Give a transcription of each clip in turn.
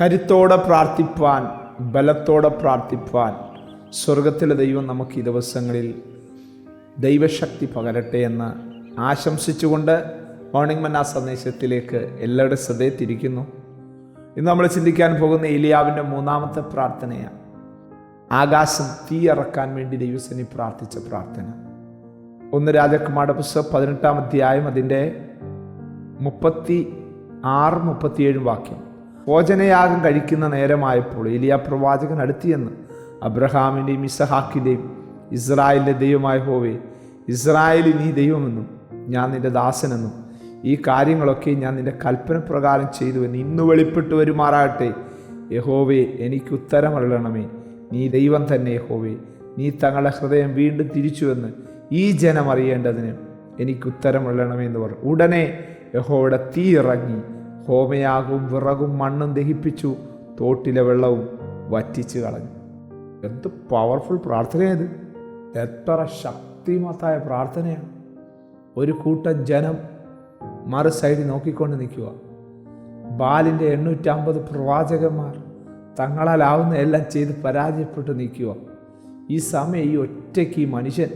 കരുത്തോടെ പ്രാർത്ഥിപ്പാൻ ബലത്തോടെ പ്രാർത്ഥിപ്പാൻ സ്വർഗത്തിലെ ദൈവം നമുക്ക് ഈ ദിവസങ്ങളിൽ ദൈവശക്തി പകരട്ടെ എന്ന് ആശംസിച്ചുകൊണ്ട് മോർണിംഗ് മന്ന സന്ദേശത്തിലേക്ക് എല്ലാവരുടെ ശ്രദ്ധയെ തിരിക്കുന്നു ഇന്ന് നമ്മൾ ചിന്തിക്കാൻ പോകുന്ന ഏലിയാവിന്റെ മൂന്നാമത്തെ പ്രാർത്ഥനയാണ്. ആകാശം തീ വേണ്ടി ദൈവസനി പ്രാർത്ഥിച്ച പ്രാർത്ഥന. ഒന്ന് രാജകുമാരുടെ പുസ്തകം പതിനെട്ടാം അധ്യായം അതിന്റെ മുപ്പത്തി ആറ് മുപ്പത്തിയേഴും വാക്യം. ഭോജനയാഗം കഴിക്കുന്ന നേരമായപ്പോൾ ഏലിയ പ്രവാചകൻ അടുത്തിയെന്ന് അബ്രഹാമിന്റെയും ഇസഹാക്കിന്റെയും ഇസ്രായേലിന്റെ ദൈവമായ ഹോവേ ഇസ്രായേലി നീ ദൈവമെന്നും ഞാൻ നിന്റെ ദാസനെന്നും ഈ കാര്യങ്ങളൊക്കെ ഞാൻ നിന്റെ കൽപ്പന പ്രകാരം ചെയ്തുവെന്ന് ഇന്ന് വെളിപ്പെട്ട് വരുമാറാകട്ടെ. യഹോവേ എനിക്ക് ഉത്തരമരുളണമേ. നീ ദൈവം തന്നെ യഹോവേ. നീ തങ്ങളുടെ ഹൃദയം വീണ്ടും തിരിച്ചുവെന്ന് ഈ ജനം അറിയേണ്ടതിന് എനിക്ക് ഉത്തരമരുളണമേ എന്ന് പറഞ്ഞു. ഉടനെ യഹോയുടെ തീ ഇറങ്ങി. ഹോമയാകും വിറകും മണ്ണും ദഹിപ്പിച്ചു തോട്ടിലെ വെള്ളവും വറ്റിച്ചു കളഞ്ഞു. എന്ത് പവർഫുൾ പ്രാർത്ഥനയത് എത്ര ശക്തിമത്തായ പ്രാർത്ഥനയാണ്. ഒരു കൂട്ടം ജനം മറു സൈഡിൽ നോക്കിക്കൊണ്ട് നിൽക്കുക. ബാലിന്റെ എണ്ണൂറ്റമ്പത് പ്രവാചകന്മാർ തങ്ങളാലാവുന്ന എല്ലാം ചെയ്ത് പരാജയപ്പെട്ട് നിൽക്കുക. ഈ സമയം ഈ ഒറ്റയ്ക്ക് ഈ മനുഷ്യൻ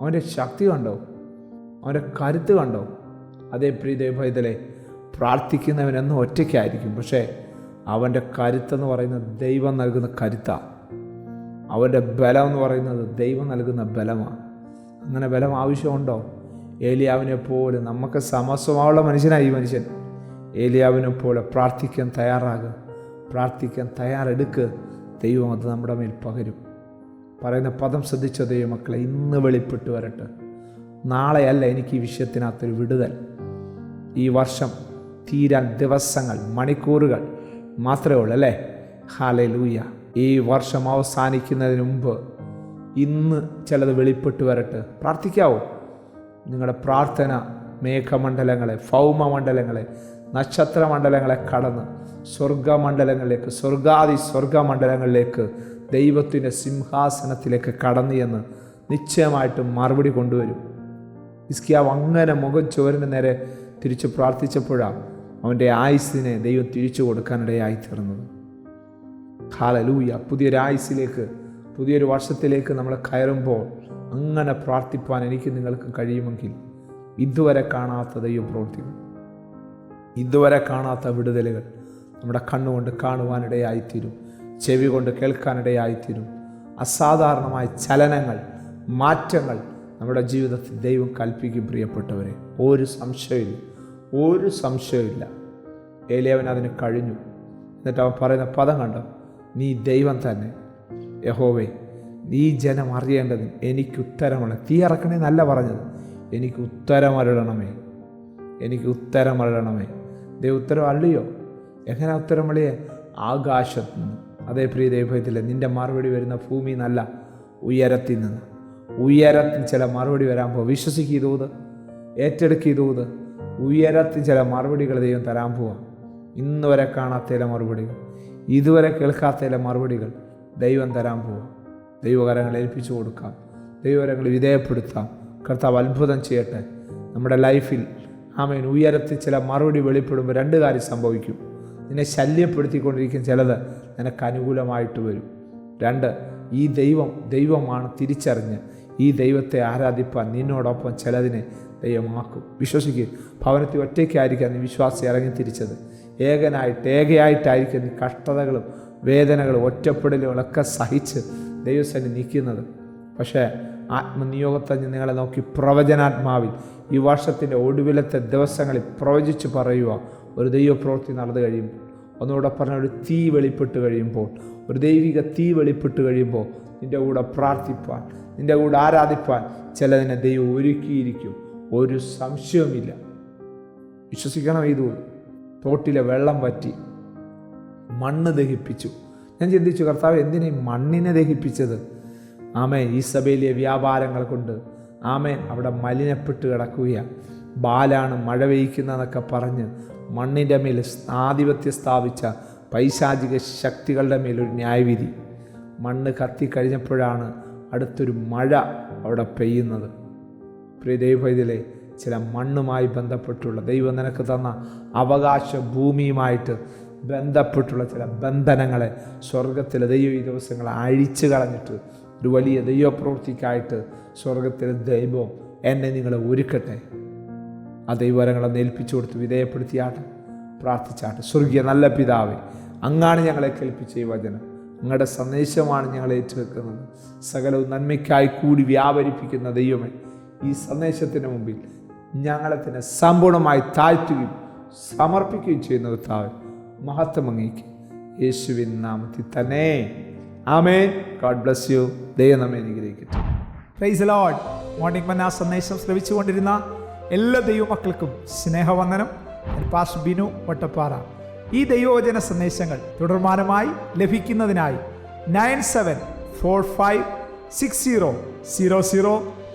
അവന്റെ ശക്തി കണ്ടോ? അവന്റെ കരുത്ത് കണ്ടോ? അതേ പ്രീതേ പൈതലെ പ്രാർത്ഥിക്കുന്നവനെന്നും ഒറ്റയ്ക്കായിരിക്കും. പക്ഷേ അവന്റെ കരുത്തെന്ന് പറയുന്നത് ദൈവം നൽകുന്ന കരുത്താണ് അവന്റെ ബലം എന്ന് പറയുന്നത് ദൈവം നൽകുന്ന ബലമാണ് അങ്ങനെ ബലം ആവശ്യമുണ്ടോ? ഏലിയാവിനെ പോലെ നമുക്ക് സമസ്വമുള്ള മനുഷ്യനായി ഈ മനുഷ്യൻ. ഏലിയാവിനെ പോലെ പ്രാർത്ഥിക്കാൻ തയ്യാറാകുക. പ്രാർത്ഥിക്കാൻ തയ്യാറെടുക്ക് ദൈവം അത് നമ്മുടെ മേൽ പകരും. പറയുന്ന പദം ശ്രദ്ധിച്ച ദൈവമക്കളെ? ഇന്ന് വെളിപ്പെട്ട് വരട്ടെ. നാളെയല്ല എനിക്ക് ഈ വിഷയത്തിനകത്തൊരു വിടുതൽ. ഈ വർഷം തീരാൻ ദിവസങ്ങൾ മണിക്കൂറുകൾ മാത്രമേ ഉള്ളൂ അല്ലേ? ഹാലേ ലൂയ ഈ വർഷം അവസാനിക്കുന്നതിന് മുമ്പ് ഇന്ന് ചിലത് വെളിപ്പെട്ട് വരട്ടെ. പ്രാർത്ഥിക്കാവോ? നിങ്ങളുടെ പ്രാർത്ഥന മേഘമണ്ഡലങ്ങളെ ഭൗമമണ്ഡലങ്ങളെ നക്ഷത്രമണ്ഡലങ്ങളെ കടന്ന് സ്വർഗമണ്ഡലങ്ങളിലേക്ക് സ്വർഗാദി സ്വർഗമണ്ഡലങ്ങളിലേക്ക് ദൈവത്തിന്റെ സിംഹാസനത്തിലേക്ക് കടന്നു എന്ന് നിശ്ചയമായിട്ടും മറുപടി കൊണ്ടുവരും. ഇസ്കിയാവ് അങ്ങനെ മുഖം ചോരന് നേരെ തിരിച്ച് പ്രാർത്ഥിച്ചപ്പോഴാണ് അവന്റെ ആയുസ്സിനെ ദൈവം തിരിച്ചു കൊടുക്കാനിടയായി തീർന്നത്. ഹാലലൂയ. പുതിയൊരു ആയുസ്സിലേക്ക് പുതിയൊരു വർഷത്തിലേക്ക് നമ്മൾ കയറുമ്പോൾ അങ്ങനെ പ്രാർത്ഥിപ്പാൻ എനിക്ക് നിങ്ങൾക്ക് കഴിയുമെങ്കിൽ ഇതുവരെ കാണാത്ത ദൈവം പ്രവർത്തിക്കും. ഇതുവരെ കാണാത്ത വിടുതലുകൾ നമ്മുടെ കണ്ണുകൊണ്ട് കാണുവാനിടയായിത്തീരും ചെവി കൊണ്ട് കേൾക്കാനിടയായിത്തീരും അസാധാരണമായ ചലനങ്ങൾ മാറ്റങ്ങൾ നമ്മുടെ ജീവിതത്തിൽ ദൈവം കൽപ്പിക്കും പ്രിയപ്പെട്ടവരെ. ഒരു സംശയമില്ല ഒരു സംശയമില്ല ഏലിയവൻ അതിന് കഴിഞ്ഞു. എന്നിട്ട് അവൻ പറയുന്ന പദം കണ്ടോ? നീ ദൈവം തന്നെ. യഹോവേ നീ ജനം അറിയേണ്ടതിന് എനിക്ക് ഉത്തരമാണ് തീ ഇറക്കണേ നല്ല പറഞ്ഞത്. എനിക്ക് ഉത്തരമരുളണമേ എനിക്ക് ഉത്തരമരുളണമേ ദൈവ ഉത്തരം അള്ളിയോ എങ്ങനെ ഉത്തരം അള്ളിയേ ആകാശത്ത് നിന്ന്. അതേ പ്രിയ ദൈവത്തിലെ നിന്റെ മറുപടി വരുന്ന ഭൂമി നല്ല ഉയരത്തിൽ നിന്ന്. ഉയരത്തിൽ ചില മറുപടി വരാൻ പോകും. വിശ്വസിക്കുക ഇതൂത്? ഏറ്റെടുക്കുക ഇതൂത്? ഉയരത്തിൽ ചില മറുപടികൾ ദൈവം തരാൻ പോവാം. ഇന്ന് വരെ കാണാത്ത ചില മറുപടികൾ ഇതുവരെ കേൾക്കാത്ത ചില മറുപടികൾ ദൈവം തരാൻ പോവാം. ദൈവകരങ്ങൾ ഏൽപ്പിച്ചു കൊടുക്കാം ദൈവകരങ്ങൾ വിധേയപ്പെടുത്താം. കർത്താവ് അത്ഭുതം ചെയ്യട്ടെ നമ്മുടെ ലൈഫിൽ. ആമേൻ. ഉയരത്തിൽ ചില മറുപടി വെളിപ്പെടുമ്പോൾ രണ്ട് കാര്യം സംഭവിക്കും. നിന്നെ ശല്യപ്പെടുത്തിക്കൊണ്ടിരിക്കുന്ന ചിലത് നിനക്ക് അനുകൂലമായിട്ട് വരും. രണ്ട് ഈ ദൈവം ദൈവമാണ് തിരിച്ചറിഞ്ഞ് ഈ ദൈവത്തെ ആരാധിപ്പാൻ നിന്നോടൊപ്പം ചിലതിനെ ദൈവമാക്കും വിശ്വസിക്കുക ഭവനത്തിൽ ഒറ്റയ്ക്കായിരിക്കാം നീ വിശ്വാസി ഇറങ്ങി തിരിച്ചത് ഏകനായിട്ട് ഏകയായിട്ടായിരിക്കും നീ കഷ്ടതകളും വേദനകളും ഒറ്റപ്പെടലുകളും ഒക്കെ സഹിച്ച് ദൈവസേന നിൽക്കുന്നത്. പക്ഷേ ആത്മനിയോഗത്തെ നിങ്ങളെ നോക്കി പ്രവചനാത്മാവിൽ ഈ വർഷത്തിന്റെ ഒടുവിലത്തെ ദിവസങ്ങളിൽ പ്രവചിച്ച് പറയുക ഒരു ദൈവപ്രവൃത്തി നടന്നു കഴിയുമ്പോൾ ഒന്നുകൂടെ പറഞ്ഞ ഒരു തീ വെളിപ്പെട്ട് കഴിയുമ്പോൾ ഒരു ദൈവിക തീ വെളിപ്പെട്ട് കഴിയുമ്പോൾ നിന്റെ കൂടെ പ്രാർത്ഥിപ്പാൻ നിന്റെ കൂടെ ആരാധിപ്പാൻ ചിലതിനെ ദൈവം ഒരുക്കിയിരിക്കും. ഒരു സംശയവുമില്ല. വിശ്വസിക്കണം ഇത് തോട്ടിലെ വെള്ളം വറ്റി. മണ്ണ് ദഹിപ്പിച്ചു. ഞാൻ ചിന്തിച്ചു കർത്താവ് എന്തിനെ മണ്ണിനെ ദഹിപ്പിച്ചത്? ആമേൻ ഈ സഭയിലെ വ്യാപാരങ്ങൾ കൊണ്ട്. ആമേൻ അവിടെ മലിനപ്പെട്ട് കിടക്കുകയാണ് ബാലാണ് മഴ പെയ്യ്ക്കുന്നതെന്നൊക്കെ പറഞ്ഞ് മണ്ണിന്റെ മേൽ ആധിപത്യം സ്ഥാപിച്ച പൈശാചിക ശക്തികളുടെ മേലൊരു ന്യായവിധി. മണ്ണ് കത്തിക്കഴിഞ്ഞപ്പോഴാണ് അടുത്തൊരു മഴ അവിടെ പെയ്യുന്നത്. പ്രിയ ദൈവത്തിലെ ചില മണ്ണുമായി ബന്ധപ്പെട്ടുള്ള ദൈവം നിനക്ക് തന്ന അവകാശ ഭൂമിയുമായിട്ട് ബന്ധപ്പെട്ടുള്ള ചില ബന്ധനങ്ങളെ സ്വർഗത്തിലെ ദൈവ ഈ ദിവസങ്ങൾ അഴിച്ചു കളഞ്ഞിട്ട് ഒരു വലിയ ദൈവപ്രവൃത്തിക്കായിട്ട് സ്വർഗത്തിലെ ദൈവം എന്നെ നിങ്ങളെ ഒരുക്കട്ടെ. ആ ദൈവവരങ്ങളെ ഏൽപ്പിച്ചു കൊടുത്ത് വിധേയപ്പെടുത്തിയാട്ടെ. പ്രാർത്ഥിച്ചാട്ടെ. സ്വർഗീയ നല്ല പിതാവേ അങ്ങാണ് ഞങ്ങളെ കേൾപ്പിച്ച ഈ വചനം. അങ്ങയുടെ സന്ദേശമാണ് ഞങ്ങൾ ഏറ്റുവെക്കുന്നത്. സകലവും നന്മയ്ക്കായി കൂടി വ്യാപരിപ്പിക്കുന്ന ദൈവമേ ഈ സന്ദേശത്തിന് മുമ്പിൽ ഞങ്ങളെ തന്നെ സമ്പൂർണമായി താഴ്ത്തുകയും സമർപ്പിക്കുകയും ചെയ്യുന്ന കർത്താവേ മഹത്വം അങ്ങേക്ക്. യേശുവിൻ നാമത്തിൽ തന്നെ. ആമേൻ. ഗോഡ് ബ്ലസ് യു ദൈവം നമ്മെ അനുഗ്രഹിക്കട്ടെ. പ്രൈസ് ലോഡ് മോർണിംഗ് മന്ന സന്ദേശം ശ്രമിച്ചുകൊണ്ടിരുന്ന എല്ലാ ദൈവമക്കൾക്കും സ്നേഹവന്ദനം. പാസ് ബിനു വട്ടപ്പാറ. ഈ ദൈവവചന സന്ദേശങ്ങൾ തുടർമാനമായി ലഭിക്കുന്നതിനായി nine seven four five six zero zero zero